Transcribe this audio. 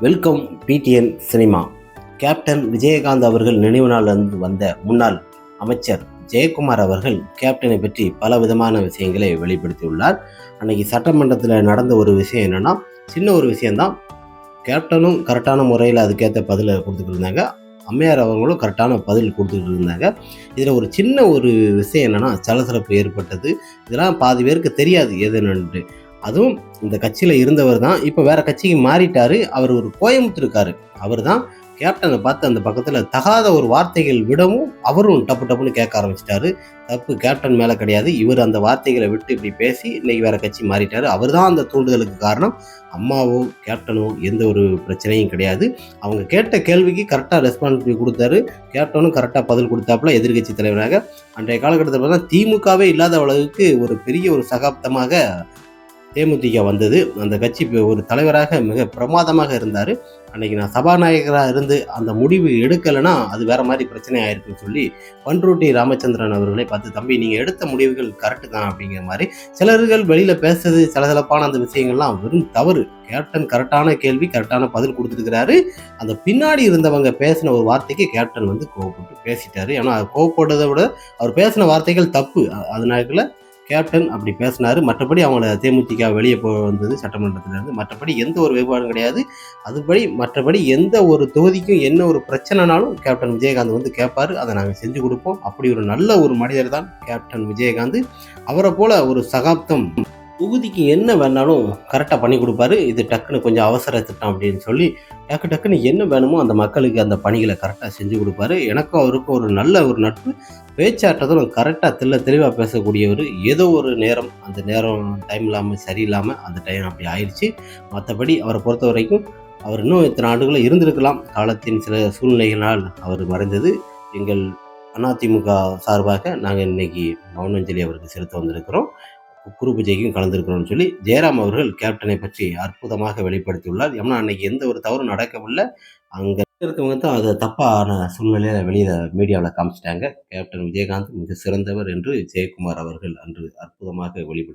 Welcome PTN cinema. Captain Vijayakanth அவர்கள் நினைவு நாள் வந்த முன்னாள் அமைச்சர் ஜெயக்குமார் அவர்கள் கேப்டனை பற்றி பல விதமான விஷயங்களை வெளிப்படுத்தியுள்ளார். அன்னைக்கு சட்டமன்றத்தில் நடந்த ஒரு விஷயம் என்னன்னா சின்ன ஒரு விஷயந்தான் கேப்டனும் கரெக்டான முறையில் அதுக்கேற்ற பதிலை கொடுத்துட்டு இருந்தாங்க. அம்மையார் அவங்களும் கரெக்டான பதில் கொடுத்துட்டு இருந்தாங்க. இதில் ஒரு சின்ன ஒரு விஷயம் என்னென்னா சலசலப்பு ஏற்பட்டது. இதெல்லாம் பாதி பேருக்கு தெரியாது எதுன்னு. அதுவும் இந்த கட்சியில் இருந்தவர் தான். இப்போ வேற கட்சிக்கு மாறிட்டார். அவர் ஒரு கோயம்புத்தூருக்காரு அவர் தான் கேப்டனை பார்த்து அந்த பக்கத்தில் தகாத ஒரு வார்த்தைகள் விடவும் அவரும் டப்பு டப்புன்னு கேட்க ஆரம்பிச்சிட்டாரு. தப்பு கேப்டன் மேலே கிடையாது. இவர் அந்த வார்த்தைகளை விட்டு இப்படி பேசி இன்னைக்கு வேற கட்சி மாறிட்டார். அவர் தான் அந்த தூண்டுதலுக்கு காரணம். அம்மாவோ கேப்டனோ எந்த ஒரு பிரச்சனையும் கிடையாது. அவங்க கேட்ட கேள்விக்கு கரெக்டாக ரெஸ்பான்ஸ் கொடுத்தாரு. கேப்டனும் கரெக்டாக பதில் கொடுத்தாப்புல எதிர்கட்சி தலைவராக. அன்றைய காலகட்டத்தில் பார்த்தா திமுகவே இல்லாத அளவுக்கு ஒரு பெரிய ஒரு சகாப்தமாக தேமுதிக வந்தது. அந்த கட்சி ஒரு தலைவராக மிக பிரமாதமாக இருந்தார். அன்னைக்கு நான் சபாநாயகராக இருந்து அந்த முடிவு எடுக்கலைன்னா அது வேற மாதிரி பிரச்சனை ஆயிருக்குன்னு சொல்லி பன்ருட்டி ராமச்சந்திரன் அவர்களை பார்த்து தம்பி நீங்கள் எடுத்த முடிவுகள் கரெக்டு தான் அப்படிங்கிற மாதிரி சிலர்கள் வெளியில் பேசுறது சிலப்பான அந்த விஷயங்கள்லாம் வெறும் தவறு. கேப்டன் கரெக்டான கேள்வி கரெக்டான பதில் கொடுத்துருக்கிறாரு. அந்த பின்னாடி இருந்தவங்க பேசின ஒரு வார்த்தைக்கு கேப்டன் வந்து கோவப்பட்டு பேசிட்டாரு. ஏன்னா அது கோவப்பட்டதை விட அவர் பேசின வார்த்தைகள் தப்பு. அதனால கேப்டன் அப்படி பேசினார். மற்றபடி அவங்கள தேமுதிக வெளியே போ வந்தது சட்டமன்றத்திலிருந்து. மற்றபடி எந்த ஒரு வேறுபாடும் கிடையாது. அதுபடி மற்றபடி எந்த ஒரு தொகுதிக்கும் என்ன ஒரு பிரச்சனைனாலும் கேப்டன் விஜயகாந்த் வந்து கேட்பாரு அதை நாங்கள் செஞ்சு கொடுப்போம். அப்படி ஒரு நல்ல ஒரு மனிதர் தான் கேப்டன் விஜயகாந்த். அவரை போல ஒரு சகாப்தம் தொகுதிக்கு என்ன வேணாலும் கரெக்டாக பண்ணி கொடுப்பாரு. இது டக்குன்னு கொஞ்சம் அவசர திட்டம் அப்படின்னு சொல்லி டக்கு டக்குன்னு என்ன வேணுமோ அந்த மக்களுக்கு அந்த பணிகளை கரெக்டாக செஞ்சு கொடுப்பாரு. எனக்கும் அவருக்கும் ஒரு நல்ல ஒரு நட்பு. பேச்சாட்டத்திலும் கரெக்டாக தெல்ல தெளிவாக பேசக்கூடியவர். ஏதோ ஒரு நேரம் அந்த நேரம் டைம் இல்லாமல் சரியில்லாமல் அந்த டைம் அப்படி ஆயிடுச்சு. மற்றபடி அவரை பொறுத்த வரைக்கும் அவர் இன்னும் இத்தனை ஆண்டுகளும் இருந்திருக்கலாம். காலத்தின் சில சூழ்நிலைகளால் அவர் மறைந்தது. எங்கள் அதிமுக சார்பாக நாங்கள் இன்னைக்கு மௌனஞ்சலி அவருக்கு செலுத்த வந்திருக்கிறோம். குரு பூஜைக்கும் கலந்திருக்கிறோம்னு சொல்லி ஜெயராம் அவர்கள் கேப்டனை பற்றி அற்புதமாக வெளிப்படுத்தியுள்ளார். ஏன்னா அன்னைக்கு எந்த ஒரு தவறும் நடக்கவில்லை. அங்கே இருக்கவங்க தான் அதை தப்பான சூழ்நிலையில் வெளியில் மீடியாவில் காமிச்சிட்டாங்க. கேப்டன் விஜயகாந்த் மிக சிறந்தவர் என்று ஜெயக்குமார் அவர்கள் அன்று அற்புதமாக வெளிப்படுத்தி